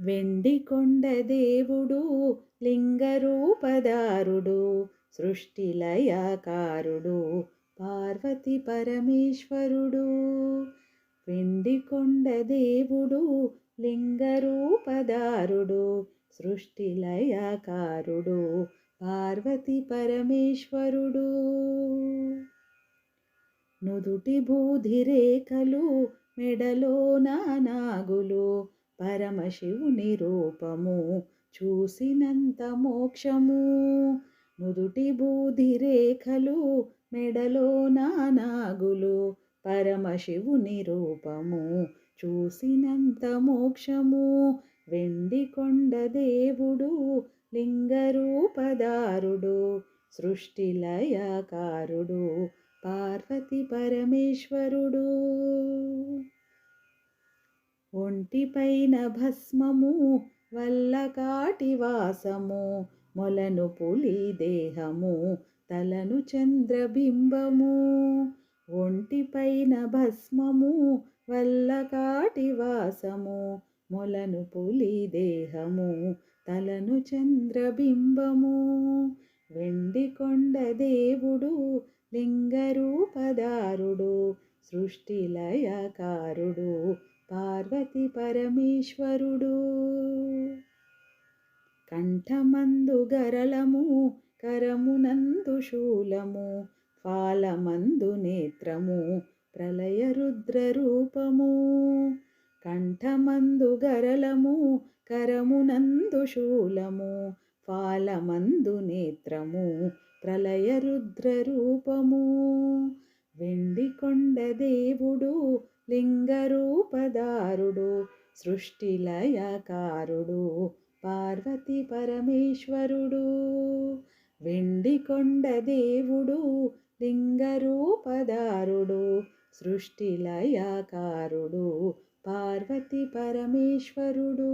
వెండి కొండ దేవుడు లింగరూపదారుడు సృష్టిలయాకారుడు పార్వతి పరమేశ్వరుడు. వెండి కొండ దేవుడు లింగరూపదారుడు సృష్టిలయాకారుడు పార్వతి పరమేశ్వరుడు. నుదుటి బూధిరేఖలు మెడలో నానాగులు పరమశివుని రూపము చూసినంత మోక్షము. నుదుటి బూధి రేఖలు మెడలో నానాగులు పరమశివుని రూపము చూసినంత మోక్షము. వెండి కొండ దేవుడు లింగరూపదారుడు సృష్టిలయకారుడు పార్వతి పరమేశ్వరుడు. ఒంటిపైన భస్మము వల్లకాటి వాసము మొలను పులి దేహము తలను చంద్రబింబము ఒంటిపైన భస్మము వల్లకాటి వాసము మొలను పులి దేహము తలను చంద్రబింబము వెండి కొండ దేవుడు లింగరూపదారుడు సృష్టిలయకారుడు పార్వతి పరమేశ్వరుడు. కంఠమందు గరళము కరమునందు శూలము ఫాలమందు నేత్రము ప్రళయ రుద్ర రూపము. కంఠమందు గరళము కరమునందు శూలము ఫాలమందు నేత్రము ప్రళయ రుద్ర రూపము. వెండి కొండ దేవుడు లింగరూపదారుడు సృష్టిలయకారుడు పార్వతి పరమేశ్వరుడు వెండి కొండ దేవుడు లింగరూపదారుడు సృష్టిలయకారుడు పార్వతి పరమేశ్వరుడు